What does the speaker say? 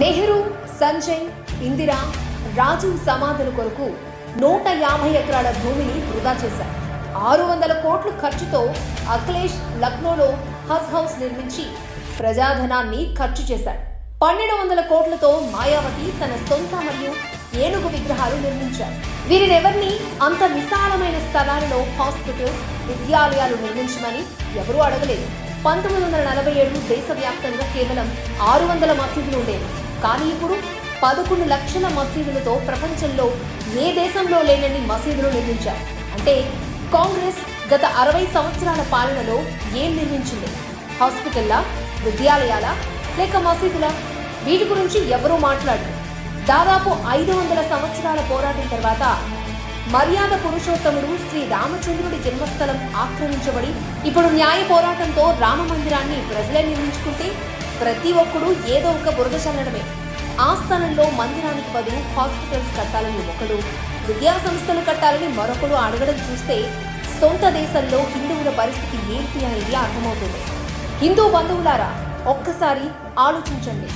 నెహ్రూ సంజయ్ ఇందిరా రాజీవ్ సమాధుల కొరకు నూట యాభై ఎకరాల భూమిని వృధా చేశారు. ఆరు వందల కోట్ల ఖర్చుతో అఖిలేష్ లక్నోలో హజ్ హౌస్ నిర్మించి ప్రజాధనాన్ని ఖర్చు చేశారు పన్నెండు వందల కోట్లతో మాయావతి తన సొంత మరియు ఏనుగు విగ్రహాలు నిర్మించారు. వీరినెవరిని అంత విశాలమైన స్థలాలలో హాస్పిటల్స్ విద్యాలయాలు నిర్మించమని ఎవరూ అడగలేదు. పంతొమ్మిది వందల నలభై ఏడు దేశవ్యాప్తంగా కేవలం ఆరు వందల మసీదులు ఉండేవి. కానీ ఇప్పుడు పదకొండు లక్షల మసీదులతో ప్రపంచంలో ఏ దేశంలో లేనన్ని మసీదులు నిర్మించారు? అంటే కాంగ్రెస్ గత అరవై సంవత్సరాల పాలనలో ఏం నిర్మించింది? హాస్పిటల్లా విద్యాలయాల లేక మసీదుల? వీటి గురించి ఎవరూ మాట్లాడరు. దాదాపు ఐదు వందల సంవత్సరాల పోరాటం తర్వాత మర్యాద పురుషోత్తముడు శ్రీ రామచంద్రుడి జన్మస్థలం ఆక్రమించబడి ఇప్పుడు న్యాయ పోరాటంతో రామ మందిరాన్ని ప్రజలే నిర్మించుకుంటే ప్రతి ఒక్కడు ఏదో ఒక బురద చల్లడమే. ఆ స్థలంలో మందిరానికి బదులు హాస్పిటల్స్ కట్టాలని ఒకడు విద్యా సంస్థలు కట్టాలని మరొకడు అడగడం చూస్తే సొంత దేశంలో హిందువుల పరిస్థితి ఏంటి అనేది అర్థమవుతుంది. హిందూ బంధువులారా ఒక్కసారి ఆలోచించండి.